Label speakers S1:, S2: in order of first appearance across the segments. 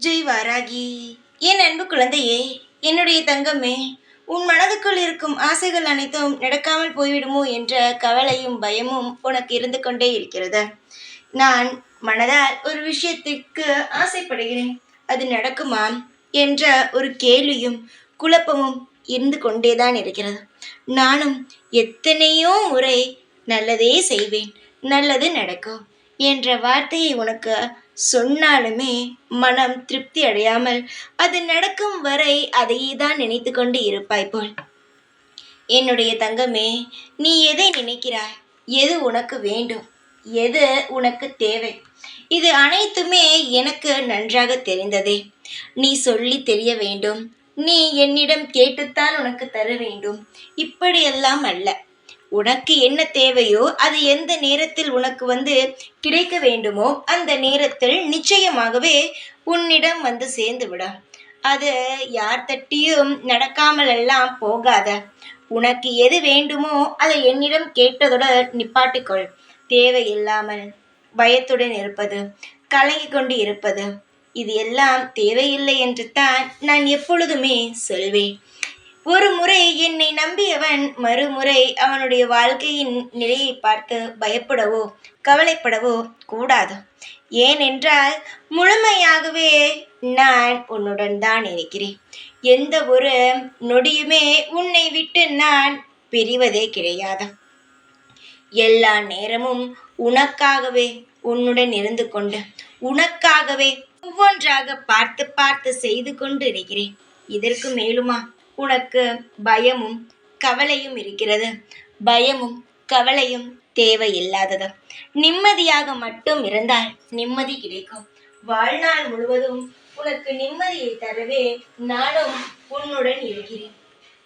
S1: ஜெய் வாராகி. என் அன்பு குழந்தையே என்னுடைய தங்கமே உன் மனதுக்குள் இருக்கும் ஆசைகள் அனைத்தும் நடக்காமல் போய்விடுமோ என்ற கவலையும் பயமும் உனக்கு இருந்து கொண்டே இருக்கிறது. நான் மனதால் ஒரு விஷயத்திற்கு ஆசைப்படுகிறேன். அது நடக்குமா என்ற ஒரு கேள்வியும் குழப்பமும் இருந்து கொண்டேதான் இருக்கிறது. நானும் எத்தனையோ முறை நல்லதே செய்வேன். நல்லது நடக்கும். என்ற வார்த்தையை உனக்கு சொன்னாலுமே மனம் திருப்தி அடையாமல் அது நடக்கும் வரை அதையே தான் நினைத்து கொண்டு இருப்பாய் போல். என்னுடைய தங்கமே நீ எதை நினைக்கிறாய்? எது உனக்கு வேண்டும்? எது உனக்கு தேவை? இது அனைத்துமே எனக்கு நன்றாக தெரிந்ததே. நீ சொல்லி தெரிய வேண்டும். நீ என்னிடம் கேட்டுத்தான் உனக்கு தர வேண்டும். இப்படியெல்லாம் அல்ல. உனக்கு என்ன தேவையோ அது எந்த நேரத்தில் உனக்கு வந்து கிடைக்க வேண்டுமோ அந்த நேரத்தில் நிச்சயமாகவே உன்னிடம் வந்து சேர்ந்து விடும் அது யார் தட்டியும் நடக்காமல் எல்லாம் போகாத. உனக்கு எது வேண்டுமோ அதை என்னிடம் கேட்டதோட நிப்பாட்டிக்கொள். தேவையில்லாமல் பயத்துடன் இருப்பது கலங்கி கொண்டு இருப்பது இது எல்லாம் தேவையில்லை என்று தான் நான் எப்பொழுதுமே சொல்வேன். ஒரு முறை என்னை நம்பியவன் மறுமுறை அவனுடைய வாழ்க்கையின் நிலையை பார்த்து பயப்படவோ கவலைப்படவோ கூடாது. ஏனென்றால் முழுமையாகவே நான் உன்னுடன் தான் இருக்கிறேன். எந்த ஒரு நொடியுமே உன்னை விட்டு நான் பிரிவதே கிடையாது. எல்லா நேரமும் உனக்காகவே உன்னுடன் இருந்து கொண்டு உனக்காகவே ஒவ்வொன்றாக பார்த்து பார்த்து செய்து கொண்டு இருக்கிறேன். இதற்கு மேலுமா உனக்கு பயமும் கவலையும் இருக்கிறது. பயமும் கவலையும் தேவையில்லாதது. நிம்மதியாக மட்டும் இருந்தால் நிம்மதி கிடைக்கும். வாழ்நாள் முழுவதும் உனக்கு நிம்மதியை தரவே நானும் உன்னுடன் இருக்கிறேன்.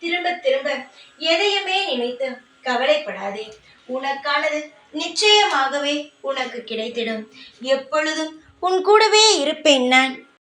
S1: திரும்ப திரும்ப எதையுமே நினைத்து கவலைப்படாதே. உனக்கானது நிச்சயமாகவே உனக்கு கிடைத்திடும். எப்பொழுதும் உன் கூடவே இருப்பேன் நான்.